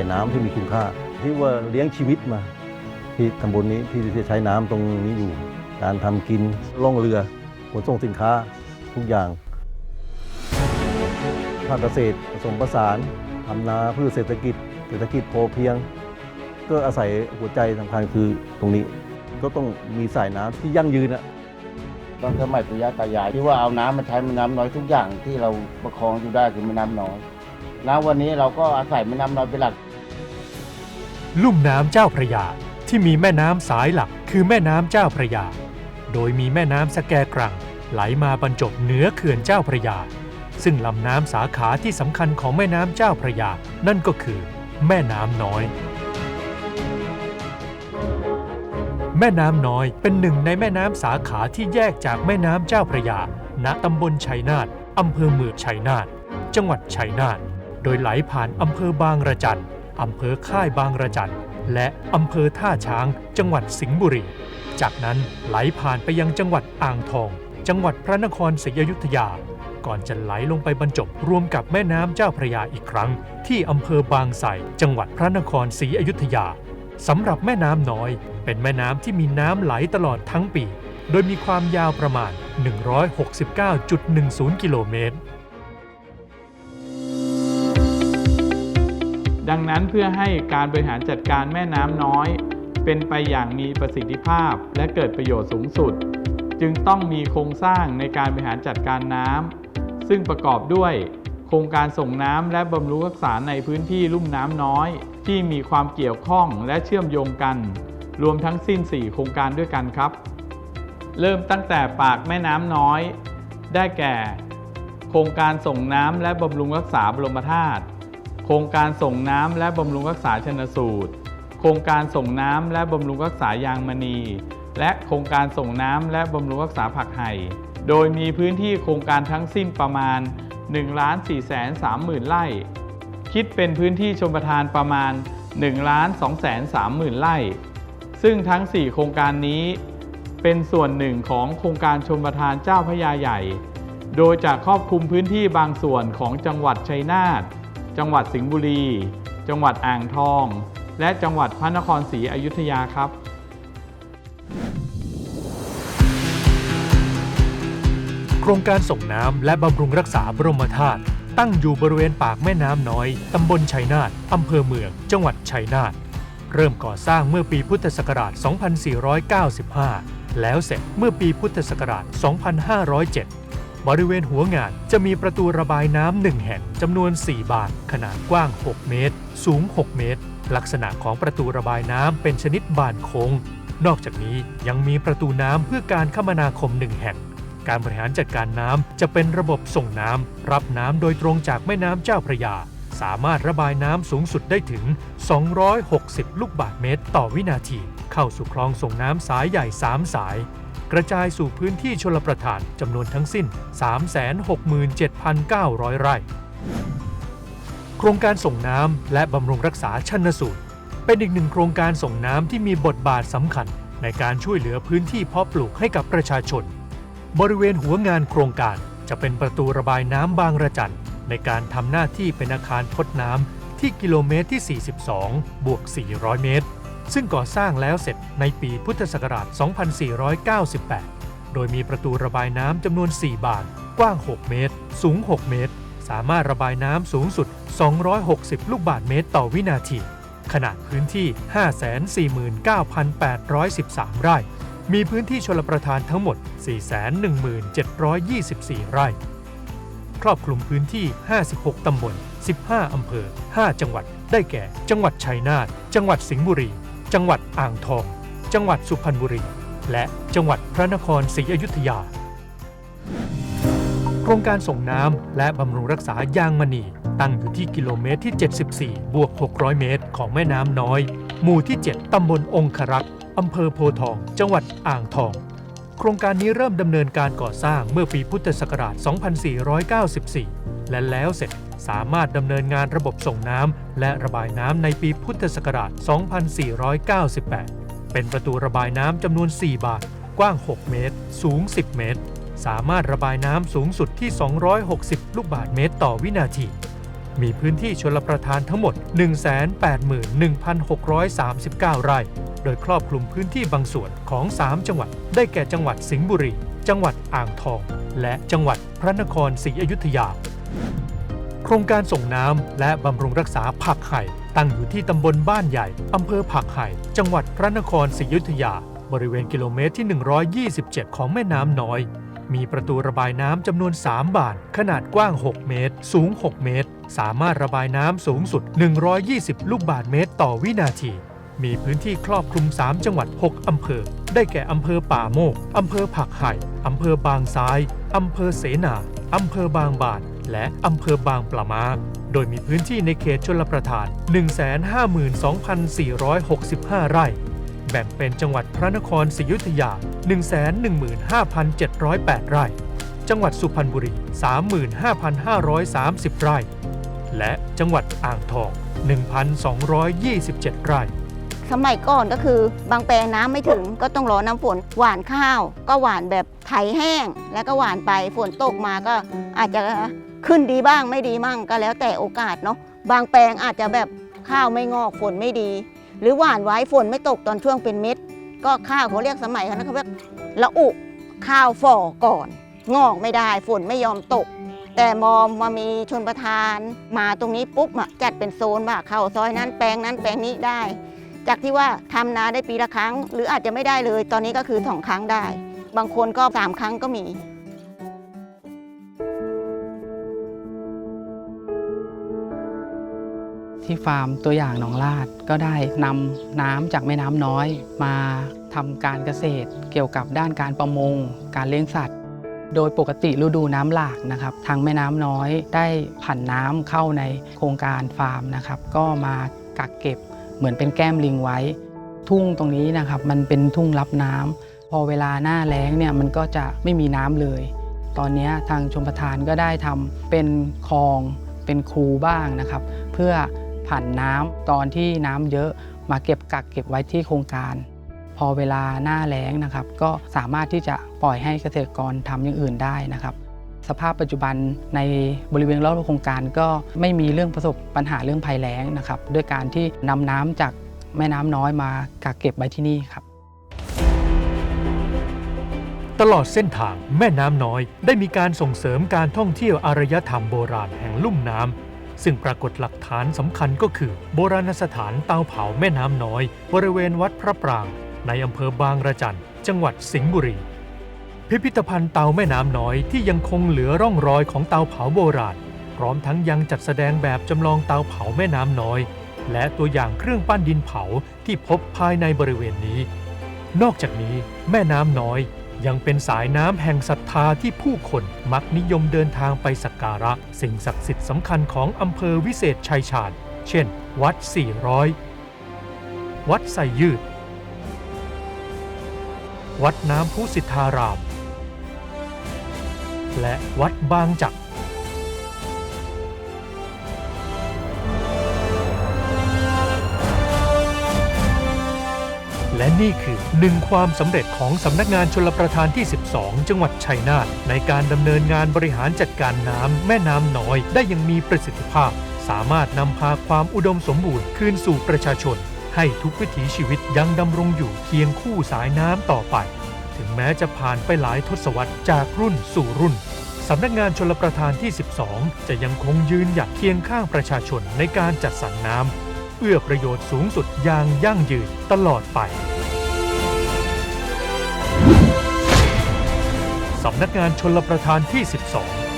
สายน้ำที่มีคุณค่า ที่ว่าเลี้ยงชีวิตมาที่ตำบลนี้ที่จะใช้น้ำตรงนี้อยู่ การทำกินล่องเรือขนส่งสินค้าทุกอย่างภาคเกษตรผสมผสานทำนาเพื่อเศรษฐกิจ เศรษฐกิจพอเพียง ก็อาศัยหัวใจสำคัญคือตรงนี้ ก็ต้องมีสายน้ำที่ยั่งยืนอะตอนสมัยปุยาตายายที่ว่าเอาน้ำมาใช้ม่น้ำน้อยทุกอย่างที่เราประคองอยู่ได้คือม่น้ำน้อยณวันนี้เราก็อาศัยแม่น้ำน้อยเป็นหลัก ลุ่มน้ำเจ้าพระยาที่มีแม่น้ำสายหลักคือแม่น้ำเจ้าพระยา โดยมีแม่น้ำสแกกรัง ไหลมาบรรจบเหนือเขื่อนเจ้าพระยา ซึ่งลำน้ำสาขาที่สำคัญของแม่น้ำเจ้าพระยา นั่นก็คือ แม่น้ำน้อย แม่น้ำน้อยเป็นหนึ่งในแม่น้ำสาขาที่แยกจากแม่น้ำเจ้าพระยา ณตำบลชัยนาทอำเภอเมืองชัยนาทจังหวัดชัยนาทโดยไหลผ่านอำเภอบางระจัน อำเภอค่ายบางระจัน และอำเภอท่าช้าง จังหวัดสิงห์บุรี จากนั้นไหลผ่านไปยังจังหวัดอ่างทอง จังหวัดพระนครศรีอยุธยา ก่อนจะไหลลงไปบรรจบรวมกับแม่น้ำเจ้าพระยาอีกครั้ง ที่อำเภอบางไทรจังหวัดพระนครศรีอยุธยาสำหรับแม่น้ำน้อย เป็นแม่น้ำที่มีน้ำไหลตลอดทั้งปี โดยมีความยาวประมาณ 169.10 กิโลเมตร ดังนั้นเพื่อให้การบริหารจัดการแม่น้ำน้อย เป็นไปอย่างมีประสิทธิภาพและเกิดประโยชน์สูงสุด จึงต้องมีโครงสร้างในการบริหารจัดการน้ำซึ่งประกอบด้วยโครงการส่งน้ำและบำรุงรักษาในพื้นที่ลุ่มน้ำน้อย ที่มีความเกี่ยวข้องและเชื่อมโยงกัน รวมทั้งสิ้น 4 โครงการด้วยกันครับ เริ่มตั้งแต่ปากแม่น้ำน้อย ได้แก่ โครงการส่งน้ำและบำรุงรักษาบรมธาตุ ครงการส่งน้ำและบำรุงรักษาชนสูตร โครงการส่งน้ำและบำรุงรักษายางมณี และโครงการส่งน้ำและบำรุงรักษาผักไห่ โดยมีพื้นที่โครงการทั้งสิ้นประมาณ 1 4 3 0 0 0 0 ไร่ คิดเป็นพื้นที่ชมประทานประมาณ 1 2 3 0 0 0 0 ไร่ ซึ่งทั้ง 4 โครงการนี้เป็นส่วนหนึ่งของโครงการชมประทานเจ้าพระยาใหญ่ โดยจะครอบคลุมพื้นที่บางส่วนของจังหวัดชัยนาท จังหวัดสิงห์บุรี จังหวัดอ่างทอง และจังหวัดพระนครศรีอยุธยาครับโครงการส่งน้ำและบำรุงรักษาบรมธาตุตั้งอยู่บริเวณปากแม่น้ำน้อย ตำบลชัยนาทอำเภอเมือง จังหวัดชัยนาท เริ่มก่อสร้างเมื่อปีพุทธศักราช 2495 แล้วเสร็จเมื่อปีพุทธศักราช 2507 บริเวณหัวงานจะมีประตูระบายน้ำหนึ่งแห่งจำนวน 4 บาน ขนาดกว้าง 6 เมตร สูง 6 เมตร ลักษณะของประตูระบายน้ำเป็นชนิดบานโค้ง นอกจากนี้ยังมีประตูน้ำเพื่อการคมนาคมหนึ่งแห่ง การบริหารจัดการน้ำจะเป็นระบบส่งน้ำรับน้ำโดยตรงจากแม่น้ำเจ้าพระยา สามารถระบายน้ำสูงสุดได้ถึง 260 ลูกบาศก์เมตร ต่อวินาที เข้าสู่คลองส่งน้ำสายใหญ่ 3 สาย กระจายสู่พื้นที่ชลประทานจำนวนทั้งสิ้น 367,900 ไร่ โครงการส่งน้ำและบำรุงรักษาชันสูตร เป็นอีกหนึ่งโครงการส่งน้ำที่มีบทบาทสำคัญ ในการช่วยเหลือพื้นที่เพาะปลูกให้กับประชาชน บริเวณหัวงานโครงการจะเป็นประตูระบายน้ำบางระจันในการทำหน้าที่เป็นอาคารพดน้ำที่กิโลเมตรที่ 42 บวก 400 เมตร ซึ่งก่อสร้างแล้วเสร็จในปีพุทธศักราช 2498 โดยมีประตูระบายน้ำจำนวน 4 บาน กว้าง 6 เมตร สูง 6 เมตร สามารถระบายน้ำสูงสุด 260 ลูกบาศก์เมตรต่อวินาที ขนาดพื้นที่ 549,813 ไร่ มีพื้นที่ชลประทานทั้งหมด 417,724 ไร่ ครอบคลุมพื้นที่ 56 ตำบล 15 อำเภอ 5 จังหวัด ได้แก่ จังหวัดชัยนาท จังหวัดสิงห์บุรี จังหวัดอ่างทอง จังหวัดสุพรรณบุรี และจังหวัดพระนครศรีอยุธยา โครงการส่งน้ำและบำรุงรักษายางมณี ตั้งอยู่ที่กิโลเมตรที่ 74 บวก 600 เมตร ของแม่น้ำน้อย หมู่ที่ 7 ตำบลองครักษ์อำเภอโพทอง จังหวัดอ่างทอง โครงการนี้เริ่มดำเนินการก่อสร้างเมื่อปีพุทธศักราช 2494 และแล้วเสร็จ สามารถดำเนินงานระบบส่งน้ำและระบายน้ำในปีพุทธศักราช 2498 เป็นประตูระบายน้ำจำนวน 4 บานกว้าง 6 เมตร สูง 10 เมตร สามารถระบายน้ำสูงสุดที่ 260 ลูกบาศก์เมตรต่อวินาที มีพื้นที่ชลประทานทั้งหมด 181,639 ไร่ โดยครอบคลุมพื้นที่บางส่วนของ 3 จังหวัด ได้แก่จังหวัดสิงห์บุรี จังหวัดอ่างทอง และจังหวัดพระนครศรีอยุธยา ครงการส่งน้ำและบำรุงรักษาผักไห่ตั้งอยู่ที่ตำบลบ้านใหญ่ อำเภอผักไห่ จังหวัดพระนครศรีอยุธยา บริเวณกิโลเมตรที่ 127 ของแม่น้ำน้อย มีประตูระบายน้ำจำนวน 3 บาน ขนาดกว้าง 6 เมตร สูง 6 เมตร สามารถระบายน้ำสูงสุด 120 ลูกบาศก์เมตรต่อวินาที มีพื้นที่ครอบคลุม 3 จังหวัด 6 อำเภอ ได้แก่อำเภอป่าโมก อำเภอผักไห่ อำเภอบางซ้าย อำเภอเสนา อำเภอบางบาน และอำเภอบางปละมาโดยมีพื้นที่ในเขตชลประทาน 152,465 ไร่ แบ่งเป็นจังหวัดพระนครศรีอยุธยา 115,708 ไร่ จังหวัดสุพรรณบุรี 35,530 ไร่ และจังหวัดอ่างทอง 1,227 ไร่สมัยก่อนก็คือบางแปลงน้ำไม่ถึงก็ต้องรอน้ำฝนหวานข้าว ก็หวานแบบไถแห้ง แล้วก็หวานไปฝนตกมาก็อาจจะ ขึ้นดีบ้างไม่ดีมั่งก็แล้วแต่โอกาสเนาะบางแปลงอาจจะแบบข้าวไม่งอกฝนไม่ดี หรือหวานไว้ฝนไม่ตกตอนช่วงเป็นเม็ด ก็ข้าวเขาเรียกสมัยนั้นเขาเรียกละอุข้าวฝ่อก่อน งอกไม่ได้ฝนไม่ยอมตก แต่มอมมามีชนประทาน มาตรงนี้ปุ๊บอะจัดเป็นโซนว่าเข้าซอยนั้นแปลงนั้นแปลงนี้ได้ จากที่ว่าทำนาได้ปีละครั้ง หรืออาจจะไม่ได้เลย ตอนนี้ก็คือสองครั้งได้ บางคนก็สามครั้งก็มี ที่ฟาร์มตัวอย่างหนองลาดก็ได้นำน้ำจากแม่น้ำน้อย มาทำการเกษตร เกี่ยวกับด้านการประมง การเลี้ยงสัตว์ โดยปกติฤดูน้ำหลากนะครับ ทางแม่น้ำน้อยได้ผันน้ำเข้าในโครงการฟาร์มนะครับ ก็มากักเก็บเหมือนเป็นแก้มลิงไว้ ทุ่งตรงนี้นะครับมันเป็นทุ่งรับน้ำพอเวลาหน้าแล้งเนี่ยมันก็จะไม่มีน้ำเลย ตอนนี้ทางชมประทานก็ได้ทำเป็นคลองเป็นคูบ้างนะครับ เพื่อ ผ่านน้ำตอนที่น้ำเยอะมาเก็บกักเก็บไว้ที่โครงการ พอเวลาหน้าแล้งนะครับ ก็สามารถที่จะปล่อยให้เกษตรกรทำอย่างอื่นได้นะครับ สภาพปัจจุบันในบริเวณรอบโครงการก็ไม่มีเรื่องประสบปัญหาเรื่องภัยแล้งนะครับ ด้วยการที่นำน้ำจากแม่น้ำน้อยมากักเก็บไว้ที่นี่ครับตลอดเส้นทางแม่น้ำน้อย ได้มีการส่งเสริมการท่องเที่ยวอารยธรรมโบราณแห่งลุ่มน้ำ ซึ่งปรากฏหลักฐานสำคัญก็คือ โบราณสถานเตาเผาแม่น้ำน้อย บริเวณวัดพระปราง ในอำเภอบางระจัน จังหวัดสิงห์บุรี พิพิธภัณฑ์เตาแม่น้ำน้อยที่ยังคงเหลือร่องรอยของเตาเผาโบราณ พร้อมทั้งยังจัดแสดงแบบจำลองเตาเผาแม่น้ำน้อย และตัวอย่างเครื่องปั้นดินเผาที่พบภายในบริเวณนี้ นอกจากนี้แม่น้ำน้อย ยังเป็นสายน้ำแห่งศรัทธาที่ผู้คนมักนิยมเดินทางไปสักการะ สิ่งศักดิ์สิทธิ์สำคัญของอำเภอวิเศษชัยชาญ เช่น วัด 400 วัดไซยืด วัดน้ำพุสิทธาราม และวัดบางจักร นี่คือหนึ่งความสำเร็จของสำนักงานชลประทานที่ 12 จังหวัดชัยนาทในการดำเนินงานบริหารจัดการน้ำแม่น้ำน้อย ได้อยังมีประสิทธิภาพ สามารถนำพาความอุดมสมบูรณ์คืนสู่ประชาชน ให้ทุกวิถีชีวิตยังดำรงอยู่เคียงคู่สายน้ำต่อไป ถึงแม้จะผ่านไปหลายทศวรรษจากรุ่นสู่รุ่นสำนักงานชลประทานที่ 12 จะยังคงยืนหยัดเคียงข้างประชาชนในการจัดสรรน้ำเอื้อประโยชน์สูงสุดอย่างยั่งยืนตลอดไป สำนักงานชลประทานที่ 12